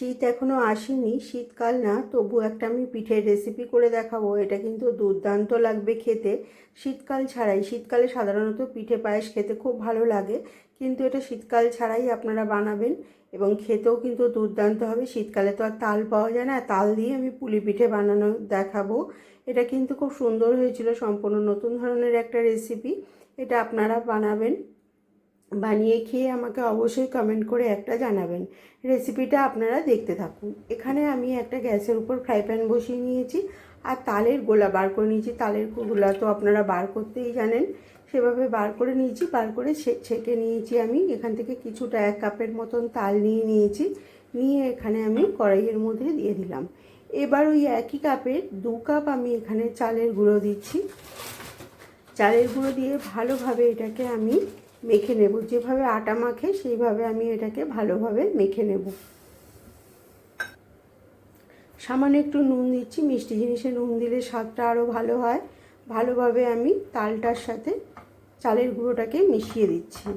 শীত এখনও আসেনি, শীতকাল না, তবু একটা আমি পিঠের রেসিপি করে দেখাবো। এটা কিন্তু দুর্দান্ত লাগবে খেতে। শীতকাল ছাড়াই, শীতকালে সাধারণত পিঠে পায়েস খেতে খুব ভালো লাগে, কিন্তু এটা শীতকাল ছাড়াই আপনারা বানাবেন এবং খেতেও কিন্তু দুর্দান্ত হবে। শীতকালে তো আর তাল পাওয়া যায় না, তাল দিয়ে আমি পুলি পিঠে বানানো দেখাবো। এটা কিন্তু খুব সুন্দর হয়েছিল, সম্পূর্ণ নতুন ধরনের একটা রেসিপি এটা আপনারা বানাবেন। বানিয়ে খেয়ে আমাকে অবশ্যই কমেন্ট করে একটা জানাবেন। রেসিপিটা আপনারা দেখতে থাকুন। এখানে আমি একটা গ্যাসের উপর ফ্রাই প্যান বসিয়ে নিয়েছি আর তালের গোলা বার করে নিয়েছি। তালের গোলা তো আপনারা বার করতেই জানেন। সেভাবে বার করে নিয়েছি, বার করে ছেঁকে নিয়েছি আমি। এখান থেকে কিছুটা এক কাপের মতন তাল নিয়ে নিয়েছি। নিয়ে এখানে আমি কড়াইয়ের মধ্যে দিয়ে দিলাম। এবার ওই একই কাপের দু কাপ আমি এখানে চালের গুঁড়ো দিচ্ছি। চালের গুঁড়ো দিয়ে ভালোভাবে এটাকে আমি মেখে নেব। যেভাবে আটা মাখে, সেইভাবে আমি এটাকে ভালোভাবে মেখে নেব। সামান্য একটু নুন দিচ্ছি, মিষ্টি জিনিসে নুন দিলে স্বাদটা আরও ভালো হয়। ভালোভাবে আমি তালটার সাথে চালের গুঁড়োটাকে মিশিয়ে দিচ্ছি।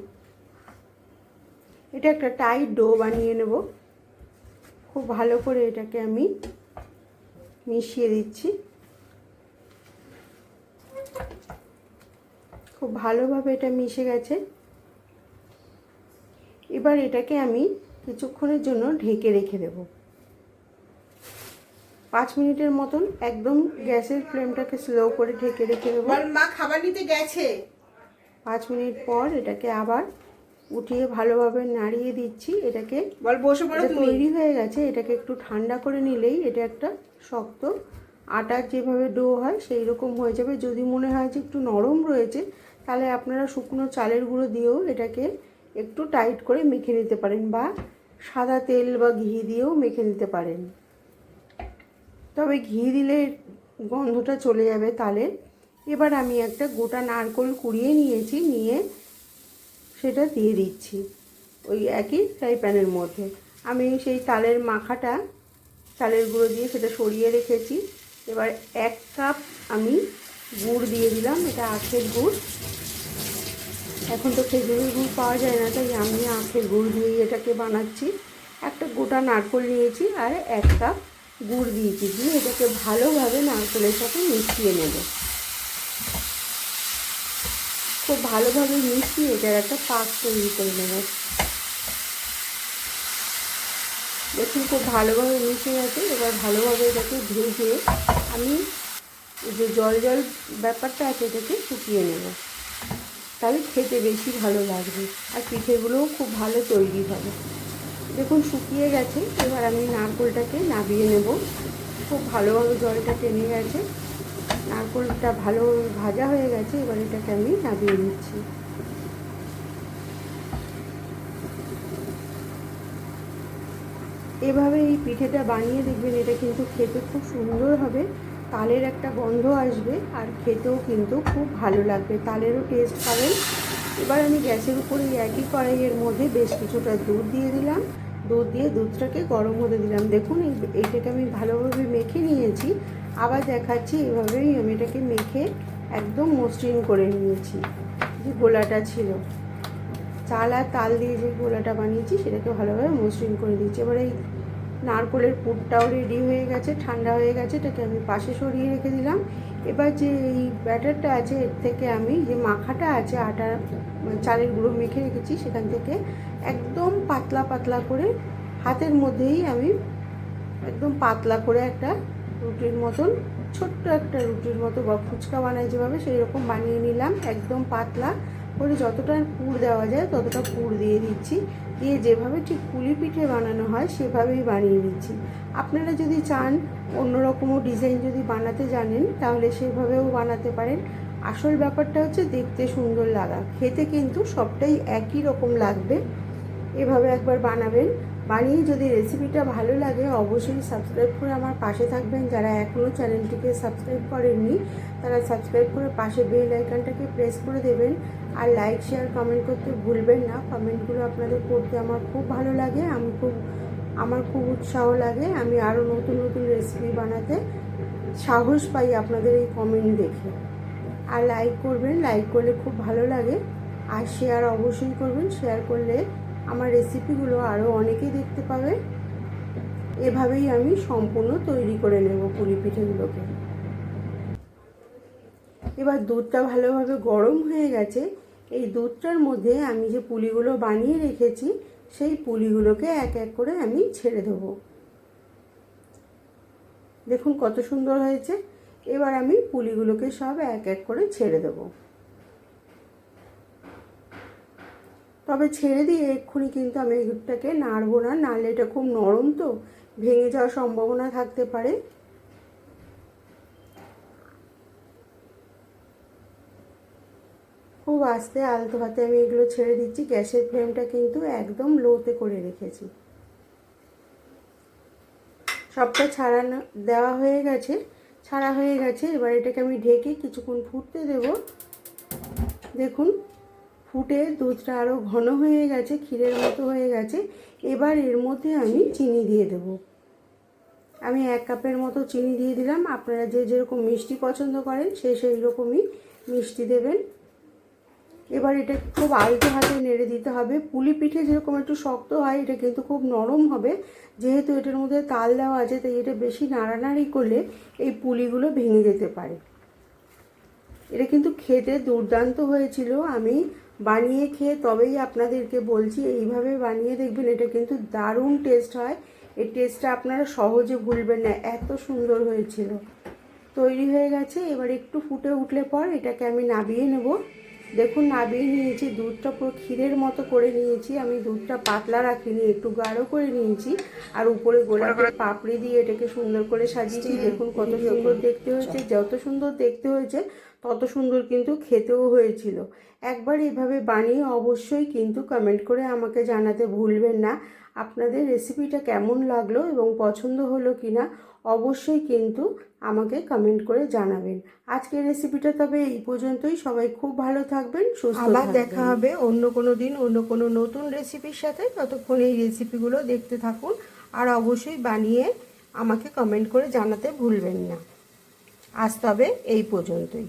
এটা একটা টাইট ডো বানিয়ে নেব। খুব ভালো করে এটাকে আমি মিশিয়ে দিচ্ছি। খুব ভালোভাবে এটা মিশে গেছে। এবার এটাকে আমি কিছুক্ষণের জন্য ঢেকে রেখে দেব। পাঁচ মিনিটের মতন একদম গ্যাসের ফ্লেমটাকে স্লো করে ঢেকে রেখে দেবো। মা খাবার নিতে গেছে। পাঁচ মিনিট পর এটাকে আবার উঠিয়ে ভালোভাবে নাড়িয়ে দিচ্ছি। এটাকে বল বসে পড়ো তৈরি হয়ে গেছে। এটাকে একটু ঠান্ডা করে নিলেই এটা একটা শক্ত আটার যেভাবে ডো হয় সেই রকম হয়ে যাবে। যদি মনে হয় যে একটু নরম রয়েছে তাহলে আপনারা শুকনো চালের গুঁড়ো দিয়েও এটাকে একটু টাইট করে মেখে নিতে পারেন বা সাদা তেল বা ঘি দিয়েও মেখে নিতে পারেন। তবে ঘি দিলে গন্ধটা চলে যাবে তালের এবার আমি একটা গোটা নারকোল কুড়িয়ে নিয়েছি, নিয়ে সেটা দিয়ে দিচ্ছি ওই একই ফ্রাই প্যানের মধ্যে। আমি সেই তালের মাখাটা, চালের গুঁড়ো দিয়ে সেটা সরিয়ে রেখেছি। এবার এক কাপ আমি গুড় দিয়ে দিলাম, এটা আখের গুড়। এখন তো খেজুরের গুড় পাওয়া যায় না, তাই আমি আখের গুড় দিয়েই এটাকে বানাচ্ছি। একটা গোটা নারকোল নিয়েছি আর এক কাপ গুড় দিয়েছি, দিয়ে এটাকে ভালোভাবে নারকোলের সাথে মিশিয়ে নেব। খুব ভালোভাবে মিশিয়ে এটার একটা পাক তৈরি করে নেব। দেখুন, খুব ভালোভাবে মিশে গেছে, এবার ভালোভাবে এটাকে ভেজে আমি যে জল জল ব্যাপারটা আছে এটাকে শুকিয়ে নেব। তাহলে খেতে বেশি ভালো লাগবে আর পিঠেগুলোও খুব ভালো তৈরি হবে। দেখুন শুকিয়ে গেছে, এবার আমি নারকোলটাকে নাবিয়ে নেব। খুব ভালোভাবে জলটা টেনে গেছে। নারকোলটা ভালো ভাজা হয়ে গেছে, এবার এটাকে আমি নাবিয়ে নিচ্ছি। এভাবে এই পিঠেটা বানিয়ে দেখবেন, এটা কিন্তু খেতে খুব সুন্দর হবে। তালের একটা গন্ধ আসবে আর খেতেও কিন্তু খুব ভালো লাগবে। তালেরও টেস্ট পাবেন। এবার আমি গ্যাসের উপরে একই কড়াইয়ের মধ্যে বেশ কিছুটা দুধ দিয়ে দিলাম। দুধ দিয়ে দুধটাকে গরম হতে দিলাম। দেখুন এইটাকে আমি ভালোভাবে মেখে নিয়েছি। আবার দেখাচ্ছি এভাবেই আমি এটাকে মেখে একদম মসৃণ করে নিয়েছি। যে গোলাটা ছিল। চাল আর তাল দিয়ে যে গোলাটা বানিয়েছি, সেটাকে ভালোভাবে মসৃণ করে দিয়েছি। এবার এই নারকোলের পুরটাও রেডি হয়ে গেছে, ঠান্ডা হয়ে গেছে, এটাকে আমি পাশে সরিয়ে রেখে দিলাম। এবার যে এই ব্যাটারটা আছে, এর থেকে আমি যে মাখাটা আছে, আটা, চালের গুঁড়ো মেখে রেখেছি, সেখান থেকে একদম পাতলা পাতলা করে হাতের মধ্যেই আমি একদম পাতলা করে একটা রুটির মতন, ছোট্ট একটা রুটির মতো বা ফুচকা বানাই যেভাবে সেই রকম বানিয়ে নিলাম, একদম পাতলা। করে যতটা পুর দেওয়া যায় ততটা পুর দিয়ে দিচ্ছি। দিয়ে যেভাবে ঠিক পুলি পিঠে বানানো হয় সেভাবেই বানিয়ে দিচ্ছি। আপনারা যদি চান অন্যরকমও ডিজাইন যদি বানাতে জানেন তাহলে সেভাবেও বানাতে পারেন। আসল ব্যাপারটা হচ্ছে দেখতে সুন্দর লাগা। খেতে কিন্তু সবটাই একই রকম লাগবে। এভাবে একবার বানাবেন। বানিয়ে যদি রেসিপিটা ভালো লাগে, অবশ্যই সাবস্ক্রাইব করে আমার পাশে থাকবেন। যারা এখনও চ্যানেলটিকে সাবস্ক্রাইব করেননি, তারা সাবস্ক্রাইব করে পাশে বেল আইকনটাকে প্রেস করে দেবেন। আর লাইক শেয়ার কমেন্ট করতে ভুলবেন না। কমেন্টগুলো আপনাদের করতে আমার খুব ভালো লাগে। আমি খুব, আমার খুব উৎসাহ লাগে। আমি আরও নতুন নতুন রেসিপি বানাতে সাহস পাই আপনাদের এই কমেন্ট দেখে। আর লাইক করবেন লাইক করলে খুব ভালো লাগে। আর শেয়ার অবশ্যই করবেন। শেয়ার করলে আমার রেসিপিগুলো আরও অনেকেই দেখতে পাবে। এভাবেই আমি সম্পূর্ণ তৈরি করে নেব পুলি পিঠেগুলোকে। এবার দুধটা ভালোভাবে গরম হয়ে গেছে। এই দুধটার মধ্যে আমি যে পুলিগুলো বানিয়ে রেখেছি, সেই পুলিগুলোকে এক এক করে আমি ছেড়ে দেবো। দেখুন কত সুন্দর হয়েছে। এবার আমি পুলিগুলোকে সব এক এক করে ছেড়ে দেব। তবে ছেড়ে দিয়ে এক্ষুনি কিন্তু আমি এটাকে নাড়বো না, নাড়লে এটা খুব নরম তো, ভেঙে যাওয়ার সম্ভাবনা থাকতে পারে। খুব আস্তে আলতো হাতে আমি এগুলো ছেড়ে দিচ্ছি, গ্যাসের ফ্লেমটা কিন্তু একদম লোতে করে রেখেছি। সবটা ছাড়ানো দেওয়া হয়ে গেছে, ছাড়া হয়ে গেছে, এবার এটাকে আমি ঢেকে কিছুক্ষণ ফুটতে দেব। দেখুন ফুটে দুধটা আরও ঘন হয়ে গেছে, ক্ষীরের মতো হয়ে গেছে। এবার এর মধ্যে আমি চিনি দিয়ে দেব। আমি এক কাপের মতো চিনি দিয়ে দিলাম। আপনারা যে যেরকম মিষ্টি পছন্দ করেন, সে সেই রকমই মিষ্টি দেবেন। এবার এটা খুব আলতো হাতে নেড়ে দিতে হবে। পুলি পিঠে যেরকম একটু শক্ত হয়, এটা কিন্তু খুব নরম হবে। যেহেতু এটার মধ্যে তাল দেওয়া আছে, তাই এটা বেশি নাড়ানাড়ি করলে এই পুলিগুলো ভেঙে যেতে পারে। এটা কিন্তু খেতে দুর্দান্ত হয়েছিল। আমি বানিয়ে খেয়ে তবেই আপনাদেরকে বলছি এইভাবে বানিয়ে দেখবেন এটা কিন্তু দারুণ টেস্ট হয়। এই টেস্টটা আপনারা সহজে ভুলবেন না এত সুন্দর হয়েছিল। তৈরি হয়ে গেছে এবার একটু ফুটে উঠলে পর এটাকে আমি নাবিয়ে নেব। দেখুন নাবিয়ে নিয়েছি দুধটা পুরো ক্ষীরের মতো করে নিয়েছি। আমি দুধটা পাতলা রাখিনি একটু গাঢ় করে নিয়েছি। আর উপরে গোলাপের পাপড়ি দিয়ে এটাকে সুন্দর করে সাজিয়েছি। দেখুন কত সুন্দর দেখতে হয়েছে যত সুন্দর দেখতে হয়েছে তত সুন্দর কিন্তু খেতেও হয়েছিল। একবার এভাবে বানিয়ে অবশ্যই কিন্তু কমেন্ট করে আমাকে জানাতে ভুলবেন না। আপনাদের রেসিপিটা কেমন লাগল এবং পছন্দ হলো কি না অবশ্যই কিন্তু আমাকে কমেন্ট করে জানাবেন। আজকের রেসিপিটা তবে এই পর্যন্তই। সবাই খুব ভালো থাকবেন সুস্থ আবার দেখা হবে অন্য কোনো দিন অন্য কোনো নতুন রেসিপির সাথে। ততক্ষণ এই রেসিপিগুলো দেখতে থাকুন আর অবশ্যই বানিয়ে আমাকে কমেন্ট করে জানাতে ভুলবেন না। আজ তবে এই পর্যন্তই।